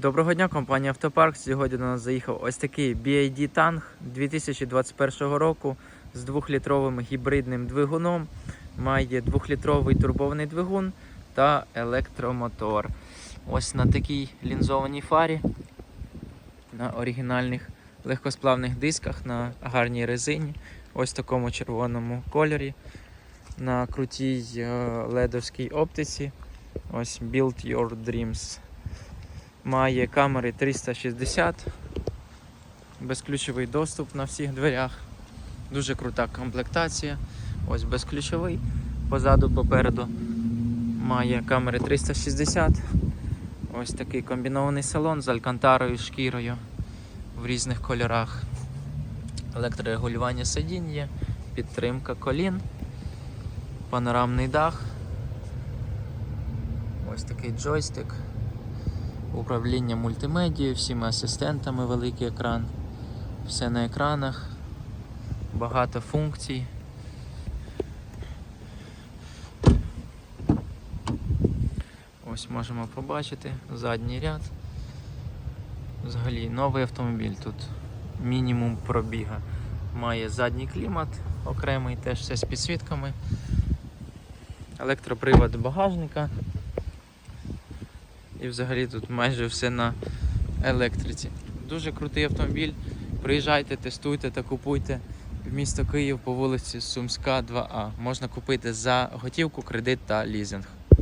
Доброго дня, компанія Автопарк. Сьогодні до нас заїхав ось такий BID Tang 2021 року з 2-літровим гібридним двигуном. Має 2-літровий турбований двигун та електромотор. Ось на такій лінзованій фарі, на оригінальних легкосплавних дисках, на гарній резині, ось в такому червоному кольорі, на крутій е, ледовській оптиці. Ось Build Your Dreams. Має камери 360, безключовий доступ на всіх дверях. Дуже крута комплектація. Ось безключовий. Позаду, попереду має камери 360. Ось такий комбінований салон з алькантарою, шкірою в різних кольорах. Електрорегулювання сидінь є, підтримка колін, панорамний дах. Ось такий джойстик управління мультимедією, всіма асистентами, великий екран, все на екранах, багато функцій. Ось можемо побачити задній ряд. Взагалі новий автомобіль тут мінімум пробіга. Має задній клімат окремий, теж все з підсвітками. Електропривод багажника. І взагалі тут майже все на електриці. Дуже крутий автомобіль. Приїжджайте, тестуйте та купуйте в місто Київ по вулиці Сумська 2А. Можна купити за готівку, кредит та лізинг.